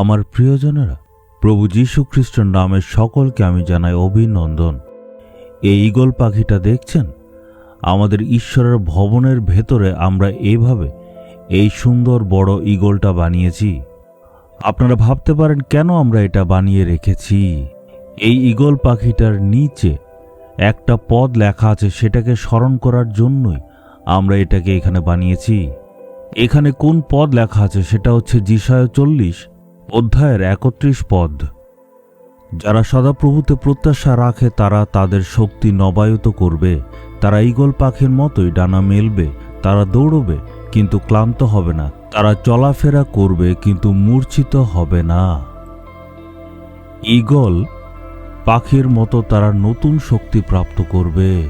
আমার প্রিয়জনেরা, প্রভু যীশু খ্রিস্টের নামে সকলকে আমি জানাই অভিনন্দন। এই ঈগল পাখিটা দেখছেন? আমাদের ঈশ্বরের ভবনের ভেতরে আমরা এইভাবে এই সুন্দর বড় ঈগলটা বানিয়েছি। আপনারা ভাবতে পারেন, কেন আমরা এটা বানিয়ে রেখেছি? এই ঈগল পাখিটার নিচে একটা পদ লেখা আছে, সেটাকে স্মরণ করার জন্যই আমরা এটাকে এখানে বানিয়েছি। এখানে কোন পদ লেখা আছে, সেটা হচ্ছে জিসায় চল্লিশ অধ্যায়ের একত্রিশ পদ। যারা সদাপ্রভুতে প্রত্যাশা রাখে, তারা তাদের শক্তি নবায়িত করবে। তারা ঈগল পাখির মতোই ডানা মেলবে, তারা দৌড়বে, কিন্তু ক্লান্ত হবে না। তারা চলাফেরা করবে, কিন্তু মূর্ছিত হবে না। ঈগল পাখির মতো তারা নতুন শক্তি প্রাপ্ত করবে।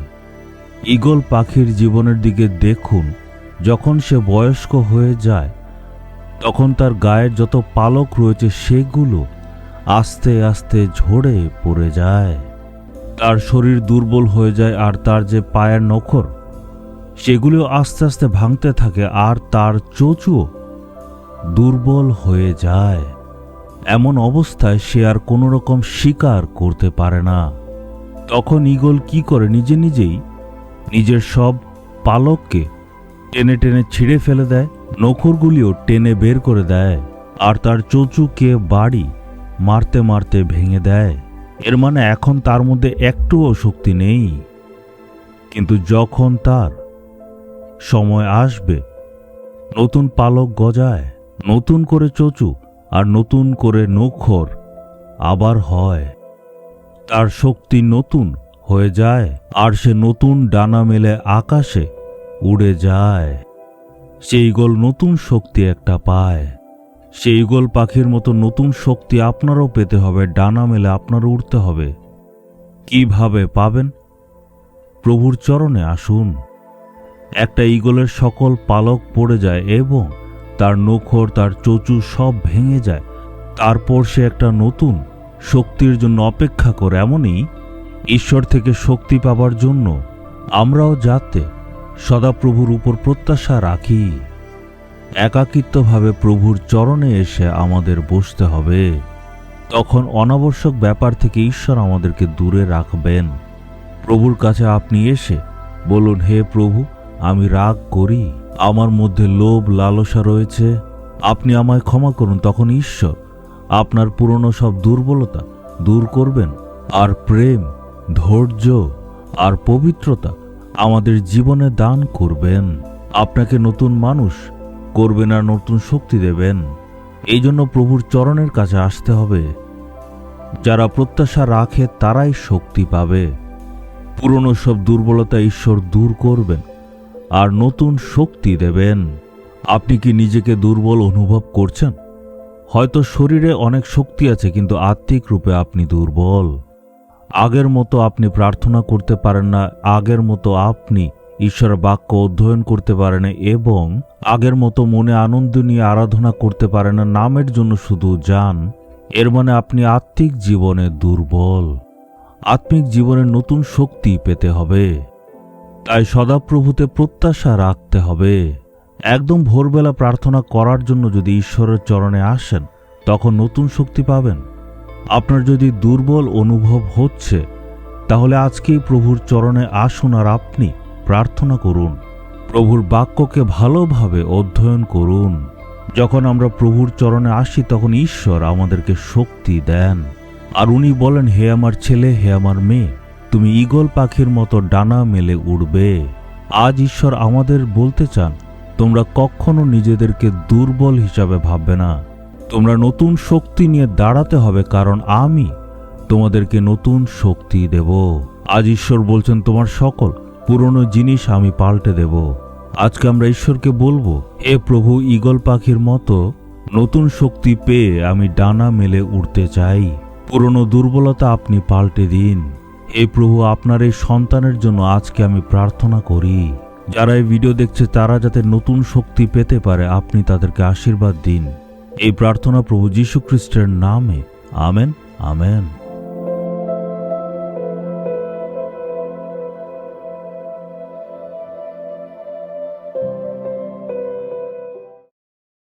ঈগল পাখির জীবনের দিকে দেখুন, যখন সে বয়স্ক হয়ে যায় তখন তার গায়ের যত পালক রয়েছে সেগুলো আস্তে আস্তে ঝরে পড়ে যায়। তার শরীর দুর্বল হয়ে যায় আর তার যে পায়ের নখর, সেগুলো আস্তে আস্তে ভাঙতে থাকে আর তার চোচুও দুর্বল হয়ে যায়। এমন অবস্থায় সে আর কোনো রকম শিকার করতে পারে না। তখন ঈগল কি করে নিজে নিজেই নিজের সব পালককে টেনে টেনে ছিঁড়ে ফেলে দেয়। নখরগুলিও টেনে বের করে দেয়, আর তার চোচুকে বাড়ি মারতে মারতে ভেঙে দেয়। এর মানে এখন তার মধ্যে একটুও শক্তি নেই। কিন্তু যখন তার সময় আসবে, নতুন পালক গজায়, নতুন করে চচু আর নতুন করে নখর আবার হয়। তার শক্তি নতুন হয়ে যায়, আর সে নতুন ডানা মেলে আকাশে উড়ে যায়। সেই গোল নতুন শক্তি একটা পায়। সেই গোল পাখির মতো নতুন শক্তি আপনারও পেতে হবে, ডানা মেলে আপনারও উঠতে হবে। কীভাবে পাবেন? প্রভুর চরণে আসুন। একটা ঈগলের সকল পালক পড়ে যায় এবং তার নখর, তার চচু সব ভেঙে যায়। তারপর সে একটা নতুন শক্তির জন্য অপেক্ষা করে, এমনই ঈশ্বর থেকে শক্তি পাবার জন্য আমরাও যাতে সদাপ্রভুর উপর প্রত্যাশা রাখি। একাকিত্বভাবে প্রভুর চরণে এসে আমাদের বসতে হবে। তখন অনাবশ্যক ব্যাপার থেকে ঈশ্বর আমাদেরকে দূরে রাখবেন। প্রভুর কাছে আপনি এসে বলুন, হে প্রভু, আমি রাগ করি। আমার মধ্যে লোভ, লালসা রয়েছে। আপনি আমায় ক্ষমা করুন। তখন ঈশ্বর আপনার পুরনো সব দুর্বলতা দূর করবেন। আর প্রেম, ধৈর্য আর পবিত্রতা আমাদের জীবনে দান করবেন। আপনাকে নতুন মানুষ করবেন আর নতুন শক্তি দেবেন। এই জন্য প্রভুর চরণের কাছে আসতে হবে। যারা প্রত্যাশা রাখে, তারাই শক্তি পাবে। পুরনো সব দুর্বলতা ঈশ্বর দূর করবেন আর নতুন শক্তি দেবেন। আপনি কি নিজেকে দুর্বল অনুভব করছেন? হয়তো শরীরে অনেক শক্তি আছে, কিন্তু আত্মিক রূপে আপনি দুর্বল। আগের মতো আপনি প্রার্থনা করতে পারেন না, আগের মতো আপনি ঈশ্বর বাক্য অধ্যয়ন করতে পারেন এবং আগের মতো মনে আনন্দ নিয়ে আরাধনা করতে পারেন না, নামের জন্য শুধু যান। এর মানে আপনি আত্মিক জীবনে দুর্বল। আত্মিক জীবনে নতুন শক্তি পেতে হবে। তাই সদাপ্রভুতে প্রত্যাশা রাখতে হবে। একদম ভোরবেলা প্রার্থনা করার জন্য যদি ঈশ্বরের চরণে আসেন, তখন নতুন শক্তি পাবেন। আপনার যদি দুর্বল অনুভব হচ্ছে, তাহলে আজকেই প্রভুর চরণে আসুন আর আপনি প্রার্থনা করুন। প্রভুর বাক্যকে ভালোভাবে অধ্যয়ন করুন। যখন আমরা প্রভুর চরণে আসি, তখন ঈশ্বর আমাদেরকে শক্তি দেন। আর উনি বলেন, হে আমার ছেলে, হে আমার মেয়ে, তুমি ঈগল পাখির মতো ডানা মেলে উড়বে। আজ ঈশ্বর আমাদের বলতে চান, তোমরা কখনো নিজেদেরকে দুর্বল হিসাবে ভাববে না। তোমরা নতুন শক্তি নিয়ে দাঁড়াতে হবে, কারণ আমি তোমাদেরকে নতুন শক্তি দেব। আজ ঈশ্বর বলছেন, তোমার সকল পুরনো জিনিস আমি পাল্টে দেব। আজকে আমরা ঈশ্বরকে বলব, এ প্রভু ঈগল পাখির মতো নতুন শক্তি পেয়ে আমি ডানা মেলে উঠতে চাই। পুরনো দুর্বলতা আপনি পাল্টে দিন। এ প্রভু আপনার এই সন্তানের জন্য আজকে আমি প্রার্থনা করি। যারা এই ভিডিও দেখছে, তারা যাতে নতুন শক্তি পেতে পারে, আপনি তাদেরকে আশীর্বাদ দিন। এই প্রার্থনা প্রভু যীশু খ্রিস্টের নামে। Amen amen.